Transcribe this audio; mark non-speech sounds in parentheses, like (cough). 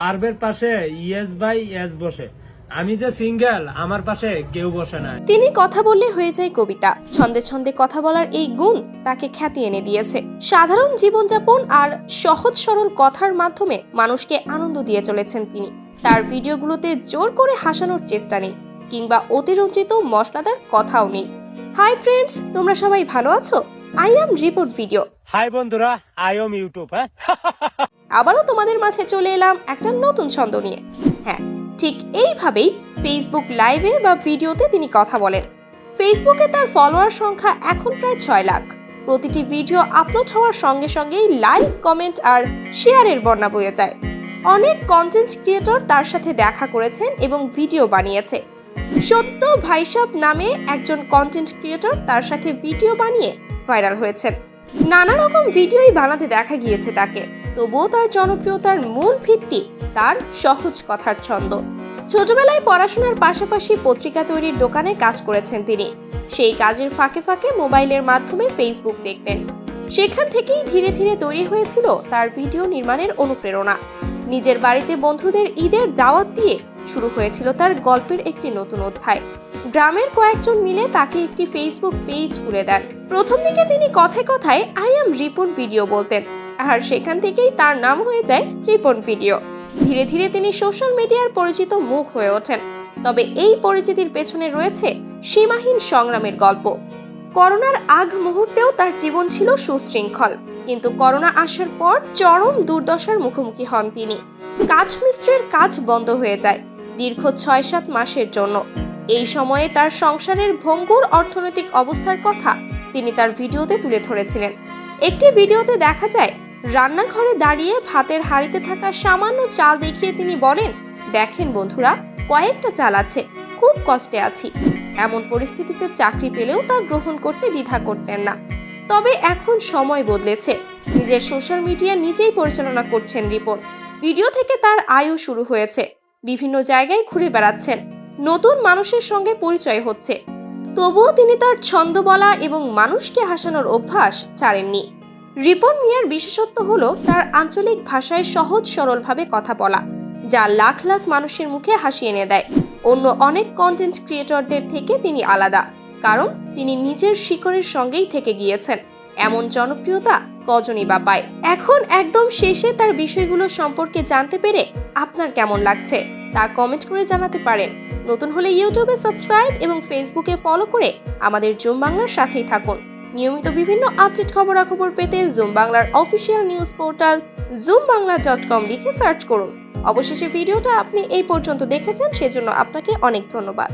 পার্বের পাশে yes by yes বসে। আমি যে সিঙ্গেল আমার পাশে কেউ বসে না। তিনি কথা বললে হয়ে যায় কবিতা। ছন্দে ছন্দে কথা বলার এই গুণ তাকে খ্যাতি এনে দিয়েছে। সাধারণ জীবনযাপন আর সহজ সরল কথার মাধ্যমে মানুষকে আনন্দ দিয়ে চলেছেন তিনি। তার ভিডিওগুলোতে জোর করে হাসানোর চেষ্টা নেই কিংবা অতিরঞ্জিত মশলাদার কথাও নেই। হাই ফ্রেন্ডস তোমরা সবাই ভালো আছো? I am report video. Hi বন্ধুরা আই এম ইউটিউব হ্যাঁ? (laughs) আবারও তোমাদের মাঝে চলে এলাম একটা নতুন ছন্দ নিয়ে। হ্যাঁ ঠিক এইভাবেই ফেসবুক লাইভে বা ভিডিওতে তিনি কথা বলেন। ফেসবুকে তার ফলোয়ার সংখ্যা এখন প্রায় ছয় লাখ। প্রতিটি ভিডিও আপলোড হওয়ার সঙ্গে সঙ্গেই লাইক কমেন্ট আর শেয়ারের বন্যা বয়ে যায়। অনেক কন্টেন্ট ক্রিয়েটর তার সাথে দেখা করেছেন এবং ভিডিও বানিয়েছে। সত্য ভাইসাব নামে একজন কন্টেন্ট ক্রিয়েটর তার সাথে ভিডিও বানিয়ে ভাইরাল হয়েছেন। নানা রকম ভিডিওই বানাতে দেখা গিয়েছে তাকে। তবুও তার জনপ্রিয়তার মূল ভিত্তি তার সহজ কথার ছন্দ। ছোটবেলায় পড়াশোনার পাশাপাশি পত্রিকা তৈরির দোকানে কাজ করেছেন তিনি। সেই কাজের ফাঁকে ফাঁকে মোবাইলের মাধ্যমে ফেসবুক দেখতেন। সেখান থেকেই ধীরে ধীরে তৈরি হয়েছিল তার ভিডিও নির্মাণের অনুপ্রেরণা। নিজের বাড়িতে বন্ধুদের ঈদের দাওয়াত দিয়ে শুরু হয়েছিল তার গল্পের একটি নতুন অধ্যায়। গ্রামের কয়েকজন মিলে তাকে একটি ফেসবুক পেজ খুলে দেন। প্রথম দিকে তিনি কথায় কথায় আই এম রিপন ভিডিও বলতেন, আর সেখান থেকেই তার নাম হয়ে যায় রিপন ভিডিও ধীরে ধীরে তিনি সোশ্যাল মিডিয়ার পরিচিত মুখ হয়ে ওঠেন। তবে এই পরিচিতির পেছনে রয়েছে সীমাহীন সংগ্রামের গল্প। করোনার আগ মুহূর্তেও তার জীবন ছিল সুশৃঙ্খল, কিন্তু করোনা আসার পর চরম দুর্দশার মুখোমুখি হন তিনি। কাঠমিস্ত্রির কাজ বন্ধ হয়ে যায় দীর্ঘ ছয় সাত মাসের জন্য। এই সময়ে তার সংসারের ভঙ্গুর অর্থনৈতিক অবস্থার কথা তিনি তার ভিডিওতে তুলে ধরেছিলেন। একটি ভিডিওতে দেখা যায়, রান্নাঘরে দাঁড়িয়ে ভাতের হাড়িতে থাকা সামান্য চাল দেখিয়ে তিনি বলেন, দেখেন বন্ধুরা, কয়েকটা চাল আছে, খুব কষ্টে আছি। এমন পরিস্থিতিতে চাকরি পেলেও তা গ্রহণ করতে দ্বিধা করতেন না। তবে এখন সময় বদলেছে। নিজের সোশ্যাল মিডিয়া নিজেই পরিচালনা করছেন রিপন। ভিডিও থেকে তার আয়ু শুরু হয়েছে। বিভিন্ন জায়গায় ঘুরে বেড়াচ্ছেন। নতুন মানুষের সঙ্গে পরিচয় হচ্ছে। তবুও তিনি তার ছন্দ বলা এবং মানুষকে হাসানোর অভ্যাস ছাড়েননি। রিপন মিয়ার বিশেষত্ব হলো তার আঞ্চলিক ভাষায় সহজ সরলভাবে কথা বলা, যা লাখ লাখ মানুষের মুখে হাসি এনে দেয়। অন্য অনেক কন্টেন্ট ক্রিয়েটরদের থেকে তিনি আলাদা, কারণ তিনি নিজের শিকড়ের সঙ্গেই থেকে গিয়েছেন। এমন জনপ্রিয়তা কজনই বা পায়? এখন একদম শেষে তার বিষয়গুলো সম্পর্কে জানতে পেরে আপনার কেমন লাগছে? তা কমেন্ট করে জানাতে পারেন। নতুন হলে ইউটিউবে সাবস্ক্রাইব এবং ফেসবুকে ফলো করে আমাদের জুম বাংলার সাথেই থাকুন। নিয়মিত বিভিন্ন আপডেট খবরাখবর পেতে জুম বাংলার official news portal Zoom Bangla dot com লিখে সার্চ করুন। অবশেষে ভিডিওটা আপনি এই পর্যন্ত দেখেছেন, সেজন্য আপনাকে অনেক ধন্যবাদ।